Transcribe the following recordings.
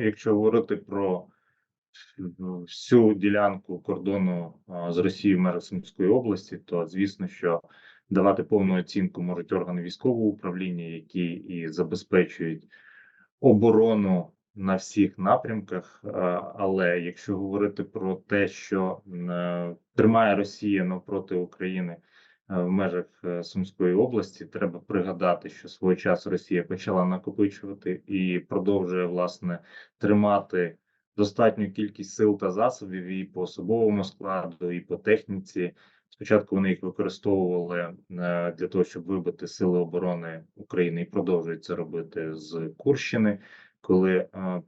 Якщо говорити про всю ділянку кордону з Росією Сумської області, то звісно, що давати повну оцінку можуть органи військового управління, які і забезпечують оборону на всіх напрямках. Але якщо говорити про те, що е, тримає Росія навпроти України в межах е, Сумської області, треба пригадати, що свого часу Росія почала накопичувати і продовжує власне тримати достатню кількість сил та засобів і по особовому складу, і по техніці. Спочатку вони їх використовували е, для того, щоб вибити сили оборони України, і продовжують це робити з Курщини. Коли е,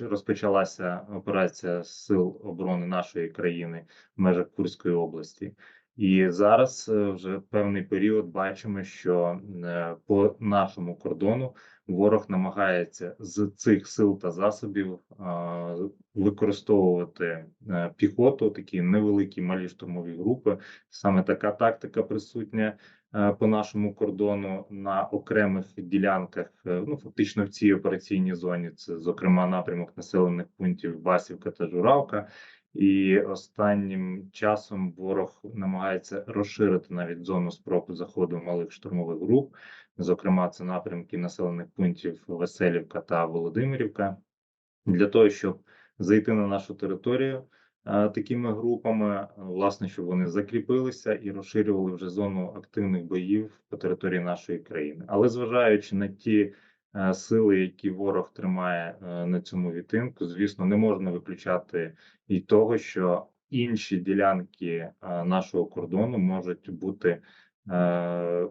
розпочалася операція сил оборони нашої країни в межах Курської області, і зараз е, вже певний період бачимо, що е, по нашому кордону ворог намагається з цих сил та засобів використовувати е, піхоту, такі невеликі малі штурмові групи. Саме така тактика присутня по нашому кордону на окремих ділянках. Ну фактично в цій операційній зоні. Це зокрема напрямок населених пунктів Басівка та Журавка. І останнім часом ворог намагається розширити навіть зону спроб заходу малих штурмових груп. Зокрема, це напрямки населених пунктів Веселівка та Володимирівка, для того, щоб зайти на нашу територію е, такими групами, власне, щоб вони закріпилися і розширювали вже зону активних боїв по території нашої країни. Але зважаючи на ті сили, які ворог тримає е, на цьому відтинку, звісно, не можна виключати і того, що інші ділянки е, нашого кордону можуть бути е,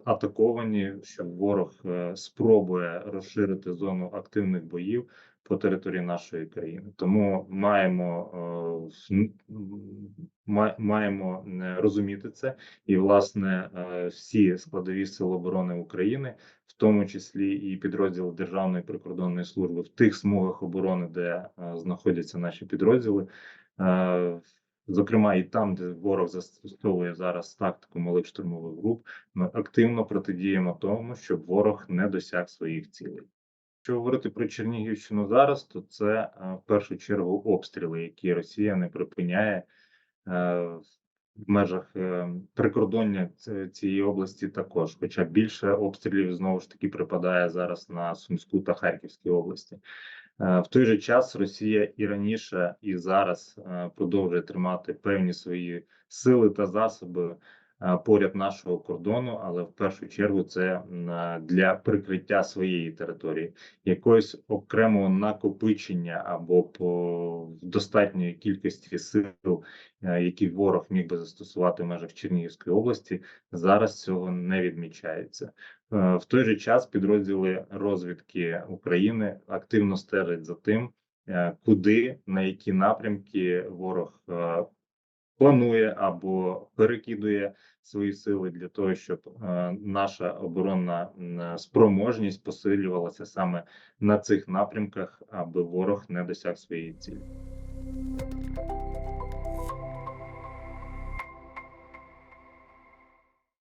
атаковані, що ворог е, спробує розширити зону активних боїв по території нашої країни. Тому маємо е, маємо е, розуміти це, і власне е, всі складові сил оборони України, в тому числі і підрозділи Державної прикордонної служби в тих смугах оборони, де е, знаходяться наші підрозділи. Зокрема, і там, де ворог застосовує зараз тактику малих штурмових груп, ми активно протидіємо тому, щоб ворог не досяг своїх цілей. Якщо говорити про Чернігівщину зараз, то це е, в першу чергу обстріли, які Росія не припиняє е, в межах е, прикордоння цієї області також. Хоча більше обстрілів знову ж таки припадає зараз на Сумську та Харківські області. Е, В той же час Росія і раніше, і зараз е, продовжує тримати певні свої сили та засоби поряд нашого кордону, але в першу чергу це е, для прикриття своєї території, якогось окремого накопичення або по достатньої кількості сил, е, які ворог міг би застосувати в межах Чернігівської області, зараз цього не відмічається. Е, В той же час підрозділи розвідки України активно стежать за тим, е, куди на які напрямки ворог е, планує або перекидує свої сили для того, щоб е, наша оборонна спроможність посилювалася саме на цих напрямках, аби ворог не досяг своєї цілі.